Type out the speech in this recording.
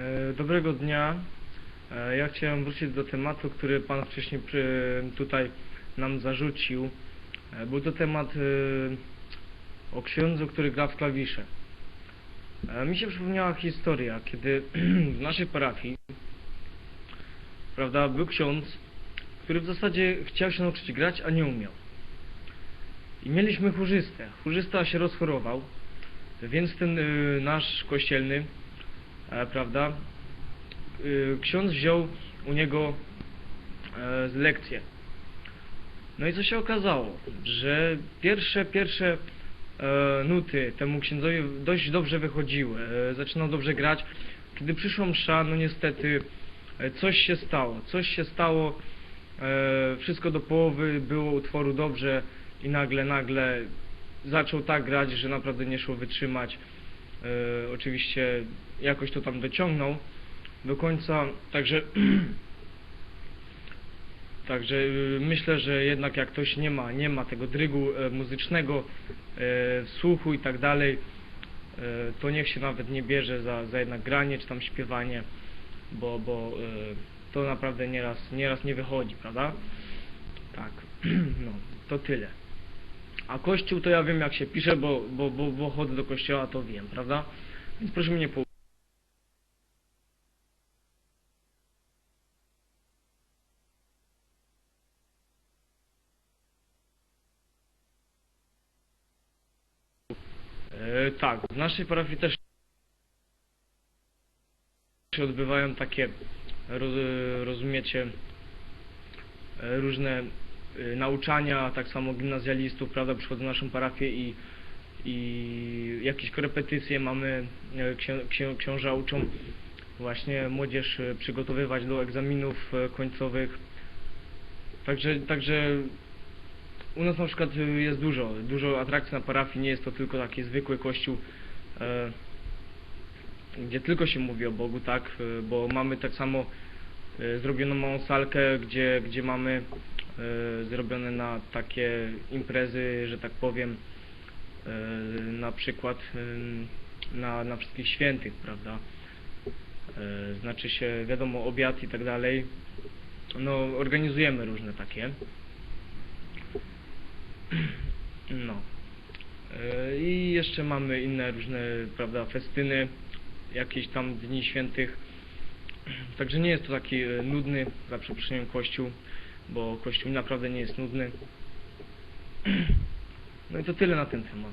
E, Dobrego dnia. E, Ja chciałem wrócić do tematu, który Pan wcześniej tutaj nam zarzucił. E, Był to temat o księdzu, który gra w klawisze. Mi się przypomniała historia, kiedy w naszej parafii prawda, był ksiądz, który w zasadzie chciał się nauczyć grać, a nie umiał. I mieliśmy chórzystę. Chórzysta się rozchorował, więc ten nasz kościelny, prawda, y, ksiądz wziął u niego e, lekcję. No i co się okazało, że pierwsze, pierwsze e, nuty temu księdzowi dość dobrze wychodziły, e, zaczynał dobrze grać. Kiedy przyszła msza, no niestety e, coś się stało, coś się stało, e, wszystko do połowy było utworu dobrze i nagle, nagle zaczął tak grać, że naprawdę nie szło wytrzymać. E, oczywiście jakoś to tam dociągnął do końca, także Także y, myślę, że jednak jak ktoś nie ma, nie ma tego drygu e, muzycznego, e, słuchu i tak dalej, e, to niech się nawet nie bierze za, za jednak granie czy tam śpiewanie, bo, bo e, to naprawdę nieraz, nieraz nie wychodzi, prawda? Tak, no, to tyle. A kościół to ja wiem jak się pisze, bo, bo, bo, bo chodzę do kościoła, to wiem, prawda? Więc proszę mnie po E, tak, w naszej parafii też się odbywają takie, roz, rozumiecie, e, różne nauczania, tak samo gimnazjalistów, prawda, przychodzą na naszą parafię i, i jakieś korepetycje mamy, e, księ, księ, książę uczą właśnie młodzież e, przygotowywać do egzaminów końcowych. Także, także u nas na przykład y, jest dużo, dużo atrakcji na parafii, nie jest to tylko taki zwykły kościół, gdzie tylko się mówi o Bogu, tak, bo mamy tak samo zrobioną małą salkę, gdzie, gdzie mamy zrobione na takie imprezy, że tak powiem, e, na przykład e, na, na wszystkich świętych, prawda, e, znaczy się, wiadomo, obiad i tak dalej, no, organizujemy różne takie. No. E, I jeszcze mamy inne różne, prawda, festyny, jakieś tam dni świętych. Także nie jest to taki e, nudny, za przeproszeniem, kościół, bo kościół naprawdę nie jest nudny. No i to tyle na ten temat.